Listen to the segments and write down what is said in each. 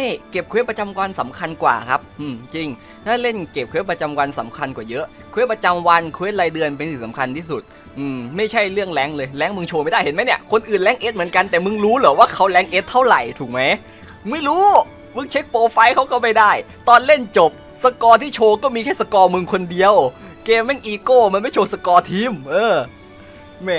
ให้เก็บเควสประจำวันสำคัญกว่าครับอืมจริง ถ้าเล่นเก็บเควสประจำวันสำคัญกว่าเยอะ เควสประจำวันเควสรายเดือนเป็นสิ่งสำคัญที่สุด อืมไม่ใช่เรื่องแรงเลยแรงมึงโชว์ไม่ได้เห็นไหมเนี่ย คนอื่นแรงเอสเหมือนกันแต่มึงรู้เหรอว่าเขาแรงเอสเท่าไหร่ถูกไหมไม่รู้มึงเช็คโปรไฟล์เขาก็ไม่ได้ ตอนเล่นจบ สกอร์ที่โชว์ก็มีแค่สกอร์มึงคนเดียว เกมแม่งอีโก้มันไม่โชว์สกอร์ทีม เออ แหม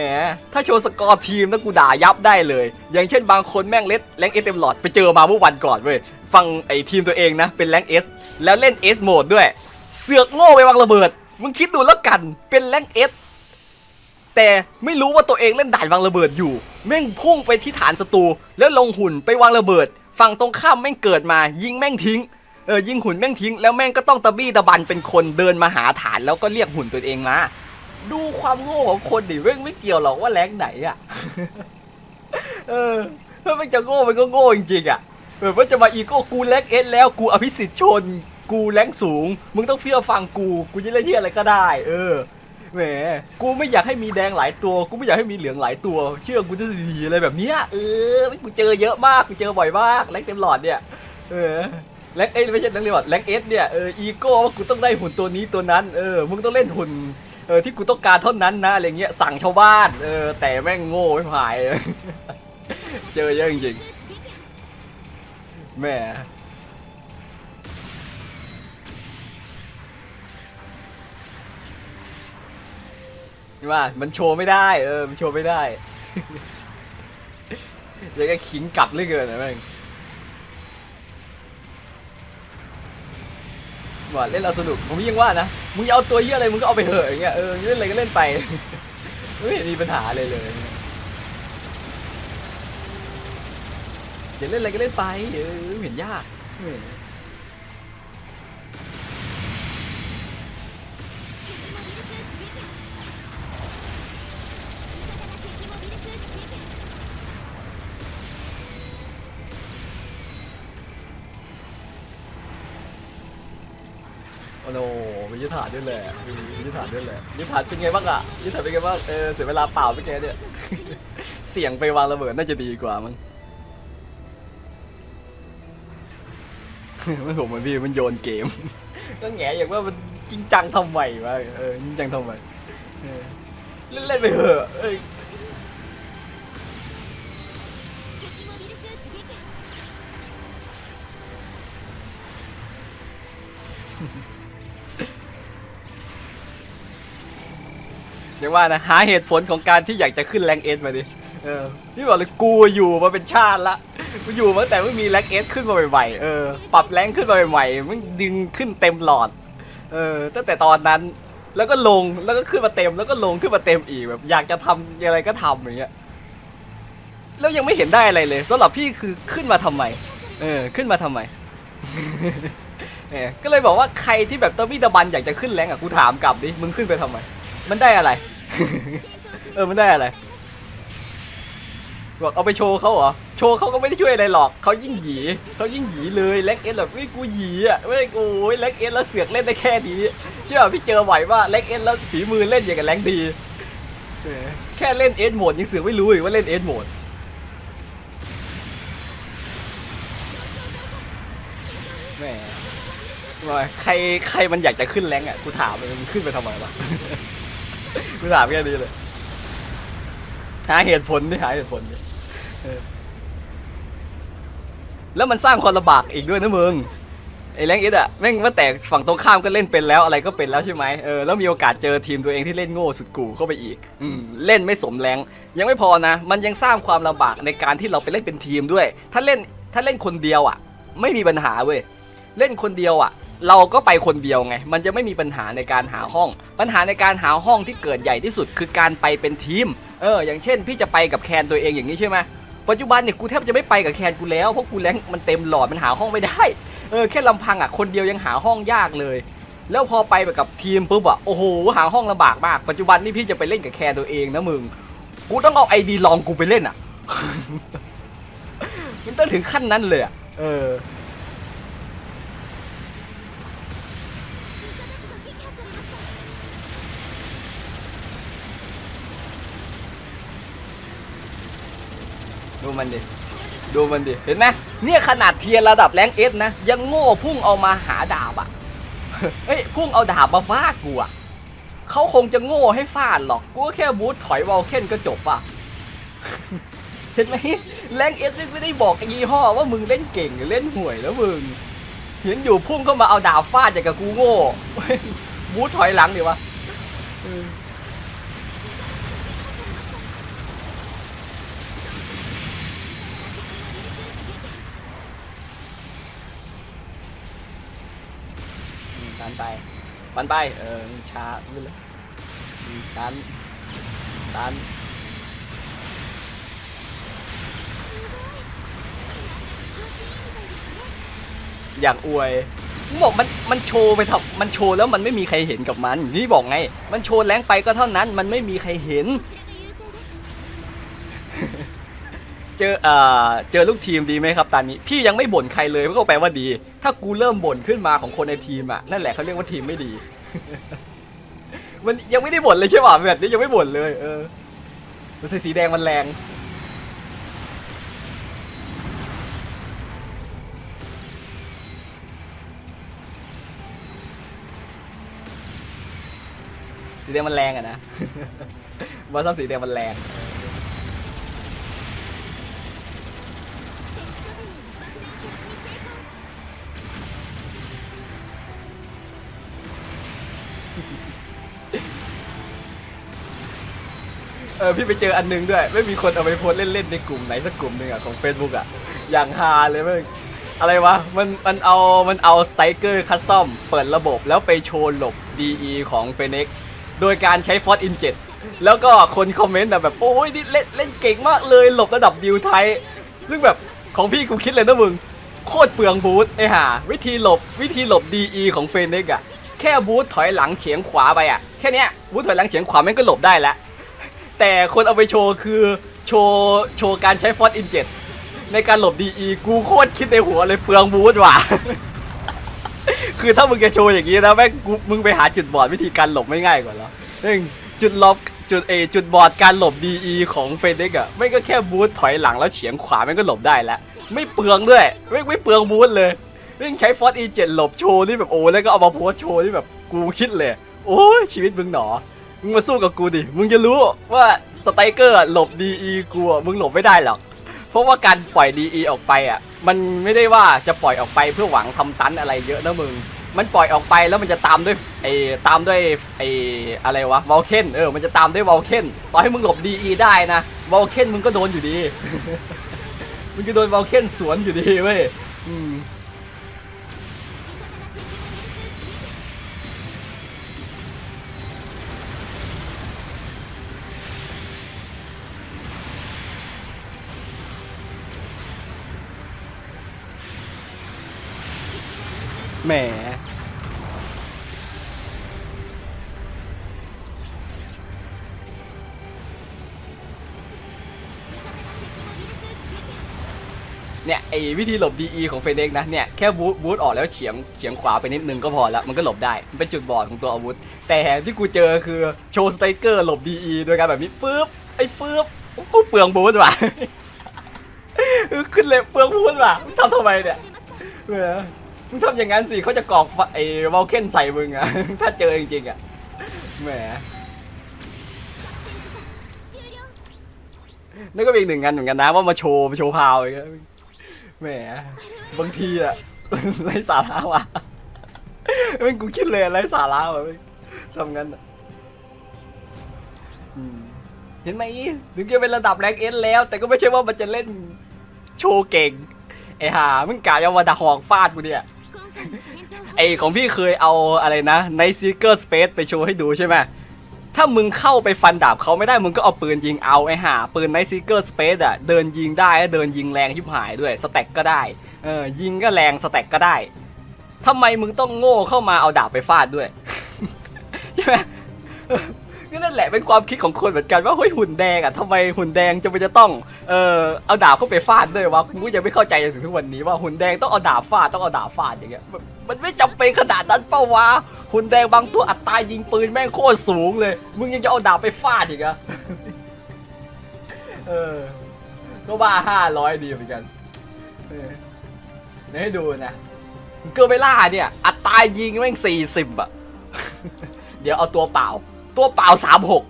ถ้าโชว์สกอร์ทีมนะกูด่ายับได้เลย อย่างเช่นบางคนแม่งเล็ดแรงเอสเต็มหลอดไปเจอมาเมื่อวันก่อนเว้ย ฟังไอ้ทีมตัวเองนะ เป็นแรงเอสแล้วเล่นเอสโหมดด้วย เสือกโง่ไปวางระเบิด มึงคิดดูแล้วกัน เป็นแรงเอสแต่ไม่รู้ว่าตัวเองเล่นด่านวางระเบิดอยู่ แม่งพุ่งไปที่ฐานศัตรูแล้วลงหุ่นไปวางระเบิด ฝั่งตรงข้ามแม่งเกิดมา ยิงแม่งทิ้ง เออยิงหุ่นแม่งทิ้ง แล้วแม่งก็ต้องตะบี้ตะบันเป็นคนเดินมาหาฐานแล้วก็เรียกหุ่นตัวเองมา ดูความโง่ของคนดิเว้งไม่เกี่ยวหรอกว่าแรงไหนอะ เออถ้ามันจะโง่มันก็โง่จริงๆอะเออว่าจะมาอีโก้กูแรงเอสแล้วกูอภิสิทธิ์ชน กูแรงสูง มึงต้องเชื่อฟังกูกูจะเล่นที่อะไรก็ได้ เออแหมกูไม่อยากให้มีแดงหลายตัว กูไม่อยากให้มีเหลืองหลายตัว เชื่อกูจะดีอะไรแบบเนี้ยเออกูเจอเยอะมากกูเจอบ่อยมากแรงเต็มหลอดเนี่ย เออแรงเอยไม่ใช่แรงเรียกว่าแรงเอสเนี่ยเอออีโก้ว่ากูต้องได้หุ่นตัวนี้ตัวนั้นเออมึงต้องเล่นหุ่น ออที่กูต้องการเท่านั้นนะอะไรเงี้ยสั่งชาวบ้านเออแต่แม่งโง่ไม่พายเจอเยอะจริงๆแม่ว่ามันโชว์ไม่ได้เออมันโชว์ไม่ได้เดี๋ยวก็ขิงกลับเลือเกินนะแม่ง ว่าเล่นเราสนุกผมยังว่านะมึงเอาตัวเหี้ยอะไรมึงก็เอาไปเหอะอย่างเงี้ยเออเล่นอะไรก็เล่นไปไม่เห็นมีปัญหาเลยเลยอยาเล่นอะไรก็เล่นไปเออเห็นยาก โอ้โหมียุทธฐานด้วยแหละมียุทธฐานด้วยแหละยุทธฐานเป็นไงบ้างอะยุทธฐานเป็นไงบ้างเออเสียเวลาเปล่าไปแกเนี่ย เสียงไปวางระเบิดน่าจะดีกว่ามั้งไม่ผมมือนพี่มันโยนเกม ก็แงอย่างว่ามันจริงจังทำไมวะเออจริงจังทำไมเออเล่นเล่นไปเถอะเอ้ยเยกว่านะหาเหตุผลของการที่อยากจะขึ้นแรงเอสมาดิเออพี่บอกเลยกูอยู่มาเป็นชาติละกูอยู่มาแต่ไม่มีแรงเอสขึ้นมาใหม่ๆเออปรับแรงขึ้นมาใหม่ๆมันดึงขึ้นเต็มหลอดเออตั้งแต่ตอนนั้นแล้วก็ลงแล้วก็ขึ้นมาเต็มแล้วก็ลงขึ้นมาเต็มอีกแบบอยากจะทำอะไรก็ทำอย่างเงี้ยแล้วยังไม่เห็นได้อะไรเลยสำหรับพี่คือขึ้นมาทำไมเออขึ้นมาทำไมเออก็เลยบอกว่าใครที่แบบตะบี้ตะบันอยากจะขึ้นแรงอะกูถามกลับดิมึงขึ้นไปทำไมมันได้อะไร เออมันได้อะไรบอกเอาไปโชว์เขาเหรอ โชว์เขาก็ไม่ได้ช่วยอะไรหรอก เขายิ่งหยีเขายิ่งหยีเลยเล็กเอสแบบไม่กูหยีอะไม่กูเล็กเอสแล้วเสือกเล่นได้แค่นี้เชื่อป่ะพี่เจอไหวว่าเล็กเอสแล้วฝีมือเล่นอย่างกับแรงดี แค่เล่นเอสโหมดยังเสือกไม่รู้อีกว่าเล่นเอสโหมดแหมใครใครมันอยากจะขึ้นแรงอะกูถามเลยมันขึ้นไปทำไมวะ กูถามแค่นี้เลยหาเหตุผลดิหาเหตุผลดิแล้วมันสร้างความลำบากอีกด้วยนะมึงไอ้แรงเอสอะแม่งว่าแต่ฝั่งตรงข้ามก็เล่นเป็นแล้วอะไรก็เป็นแล้วใช่ไหมเออแล้วมีโอกาสเจอทีมตัวเองที่เล่นโง่สุดกูเข้าไปอีกอืมเล่นไม่สมแรงยังไม่พอนะ มันยังสร้างความลำบากในการที่เราไปเล่นเป็นทีมด้วย ถ้าเล่นถ้าเล่นคนเดียวอะไม่มีปัญหาเว้ยเล่นคนเดียวอะ เราก็ไปคนเดียวไง มันจะไม่มีปัญหาในการหาห้อง ปัญหาในการหาห้องที่เกิดใหญ่ที่สุดคือการไปเป็นทีม เออ อย่างเช่น พี่จะไปกับแคนตัวเองอย่างนี้ใช่ไหมปัจจุบันเนี่ยกูแทบจะไม่ไปกับแคนกูแล้ว เพราะกูแรงมันเต็มหลอดมันหาห้องไม่ได้ เออ แค่ลำพังอะ คนเดียวยังหาห้องยากเลย แล้วพอไปแบบกับทีมปุ๊บอะ โอ้โห หาห้องลำบากมาก ปัจจุบันนี่พี่จะไปเล่นกับแคนตัวเองนะมึง กูต้องเอาไอดีลองกูไปเล่นอะ มันต้องถึงขั้นนั้นเลยอะ เออ ดูมันดิ ดูมันดิ เห็นไหมเนี่ยขนาดเทียร์ระดับแรงเอสนะ ยังโง่พุ่งเอามาหาดาบอะเฮ้ย พุ่งเอาดาบมาฟาดกูอะเขาคงจะโง่ให้ฟาดหรอก กูแค่บูทถอยวอลเคนก็จบป่ะ เห็นไหมแรงเอสไม่ได้บอกไอ้ยี่ห้อว่ามึงเล่นเก่งหรือเล่นห่วยแล้วมึง เห็นอยู่พุ่งเข้ามาเอาดาบฟาดอย่างกับกูโง่บูทถอยหลังดิวะเอออืมตันไป ปันไป เออช้าไม่เลยตันตันอยากอวยมึงบอกมันมันโชว์ไปทับมันโชว์แล้วมันไม่มีใครเห็นกับมัน นี่บอกไง มันโชว์แรงไปก็เท่านั้น มันไม่มีใครเห็น เจอเอ่อเจอลูกทีมดีไหมครับตอนนี้ พี่ยังไม่บ่นใครเลยก็แปลว่าดี ถ้ากูเริ่มบ่นขึ้นมาของคนในทีมอะนั่นแหละเขาเรียกว่าทีมไม่ดี มันยังไม่ได้บ่นเลยใช่ป่ะแบบนี้ยังไม่บ่นเลย เออมันใส่สีแดงมันแรงสีแดงมันแรงอะนะว่าซ้ำสีแดงมันแรง เออพี่ไปเจออันนึงด้วย ไม่มีคนเอาไปโพสเล่นๆในกลุ่มไหนสักกลุ่มหนึ่งอะของ Facebook อะอย่างฮาเลยมึงอะไรวะ มันมันเอา มันเอาสไตเกอร์คัสตอมเปิดระบบแล้วไปโชว์หลบ DE ของเฟเน็กโดยการใช้ฟอสอินเจ็แล้วก็คนคอมเมนต์แบบโอ้ยนี่เล่นเล่นเก่งมากเลยหลบระดับดิวไทย ซึ่งแบบของพี่กูคิดเลยนะมึง โคตรเปลืองบูทไอ้ห่าวิธีหลบวิธีหลบ DE ของเฟเน็กอะแค่บูทถอยหลังเฉียงขวาไปอะแค่นี้บูทถอยหลังเฉียงขวาแม่งก็หลบได้แล้ว แต่คนเอาไปโชว์คือโชว์โชว์การใช้ฟอสอินเจ็ในการหลบดีอีกูโคตรคิดในหัวเลยเปลืองบูทว่ะ คือถ้ามึงจะโชว์อย่างนี้นะแม่งกูมึงไปหาจุดบอดวิธีการหลบไม่ง่ายกว่าเหรอเร่งจุดลบจุดเอจุดบอดการหลบดีอีของเฟเด็กอะไม่ก็แค่บูทถอยหลังแล้วเฉียงขวาแม่งก็หลบได้แล้วไม่เปลืองด้วยไม่ไม่เปลืองบูทเลยเร่งใช้ฟอสอีเจ็หลบโชว์นี่แบบโอ้แล้วก็เอามาโพสโชว์นี่แบบกูคิดเลย โอ้ยชีวิตมึงหนอ มึงมาสู้กับกูดิ มึงจะรู้ว่าสไตรเกอร์หลบดีอีกูอะมึงหลบไม่ได้หรอก เพราะว่าการปล่อยดีอีออกไปอะ มันไม่ได้ว่าจะปล่อยออกไปเพื่อหวังทำตันอะไรเยอะนะมึง มันปล่อยออกไปแล้วมันจะตามด้วยไอ้ตามด้วยไอ้อะไรวะวอลเคนเออ มันจะตามด้วยวอลเคนต่อให้มึงหลบดีอีได้นะวอลเคนมึงก็โดนอยู่ดี มึงจะโดนวอลเคนสวนอยู่ดีเว้ยอืม แหมเนี่ยไอ้วิธีหลบ DE ของเฟเด็กนะเนี่ยแค่บูทบูทออกแล้วเฉียงเฉียงขวาไปนิดนึงก็พอละมันก็หลบได้มันเป็นจุดบอดของตัวอาวุธ แต่ที่กูเจอคือโชว์สไตรเกอร์หลบ DE โดยการแบบนี้ปึ๊บไอ้ปึ๊บกูเปลืองบูทว่ะขึ้นเลยเปลืองบูทว่ะทำทำไมเนี่ย มึงทำอย่างนั้นสิเขาจะกรอกไอ้วอลเคนใส่มึงอะถ้าเจอจริงๆอะแหมนั่นก็เป็นอีกหนึ่งงานเหมือนกันนะว่ามาโชว์มาโชว์พาวอย่างเงี้ยแหมบางทีอะไร้สาระว่ะไม่งกูคิดเลยไร้สาระว่ะทำงั้นอะเห็นไหมถึงจะเป็นระดับแรงเอสแล้ว แต่ก็ไม่ใช่ว่ามันจะเล่นโชว์เก่งไอ้ห่ามึงกะจะมาดาหอกฟาดกูเนี่ย ของพี่เคยเอาอะไรนะในซีเกอร์สเปซไปโชว์ให้ดูใช่ไหมถ้ามึงเข้าไปฟันดาบเขาไม่ได้มึงก็เอาปืนยิงเอาไอ้ห่าปืนในซีเกอร์สเปซอะเดินยิงได้เดินยิงแรงยิบหายด้วยสแต็กก็ได้เออยิงก็แรงสแต็กก็ได้ทำไมมึงต้องโง่เข้ามาเอาดาบไปฟาดด้วยใช่ไหม อก็นั่นแหละเป็นความคิดของคนเหมือนกันว่าเฮ้ยหุ่นแดงอะทำไมหุ่นแดงจะไปจะต้องเออเอาดาบเข้าไปฟาดด้วยวะกูก็ยังไม่เข้าใจจนถึงทุกวันนี้ว่าหุ่นแดงต้องเอาดาบฟาดต้องเอาดาบฟาดอย่างเงี้ยมันไม่จำเป็นขนาดนั้นเปล่าวะหุ่นแดงบางตัวอัตรายิงปืนแม่งโคตรสูงเลย มึงยังจะเอาดาบไปฟาดอีกเหรอะเออก็ว่าห้าร้อยดีเหมือนกันเออเดี๋ยวให้ดูนะเกอร์เวล่าเนี่ย อัตรายิงแม่งสี่สิบอะเดี๋ยวเอาตัวเปล่า ตัวเปล่าสามหก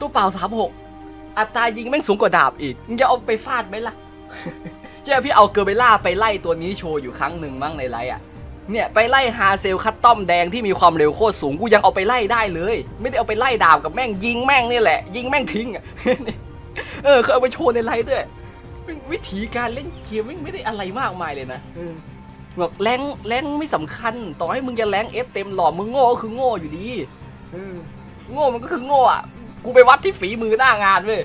ตัวเปล่าสามหกอัตรายิงแม่งสูงกว่าดาบอีกมึงจะเอาไปฟาดไหมล่ะเจ้าพี่เอาเกอร์เบล่าไปไล่ตัวนี้โชว์อยู่ครั้งหนึ่งมั้งในไลฟ์อะเนี่ยไปไล่ฮาเซลคัตตอมแดงที่มีความเร็วโคตรสูงกูยังเอาไปไล่ได้เลย ไม่ได้เอาไปไล่ดาบกับแม่งยิงแม่งนี่แหละ ยิงแม่งทิ้งอะเออเขาเอาไปโชว์ในไลฟ์ด้วยวิธีการเล่นเกมไม่งไม่ได้อะไรมากมายเลยนะเออ แบบแรงแรงไม่สำคัญ ต่อให้มึงจะแรงเอสเต็มหล่อมึงโง่ก็คือโง่อยู่ดีโง่มันก็คือโง่อะกูไปวัดที่ฝีมือหน้างานเว้ย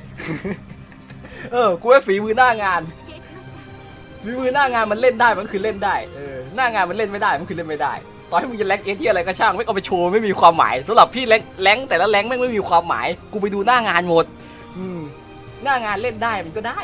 เออกูไปฝีมือหน้างานฝีมือหน้างานมันเล่นได้มันคือเล่นได้เออหน้างานมันเล่นไม่ได้มันคือเล่นไม่ได้ต่อให้มึงจะแรงเอสที่อะไรก็ช่างไม่เอาไปโชว์ไม่มีความหมายสำหรับพี่แรงแรงแต่ละแรงไม่มีความหมาย กูไปดูหน้างานหมด อืมหน้างานเล่นได้มันก็ได้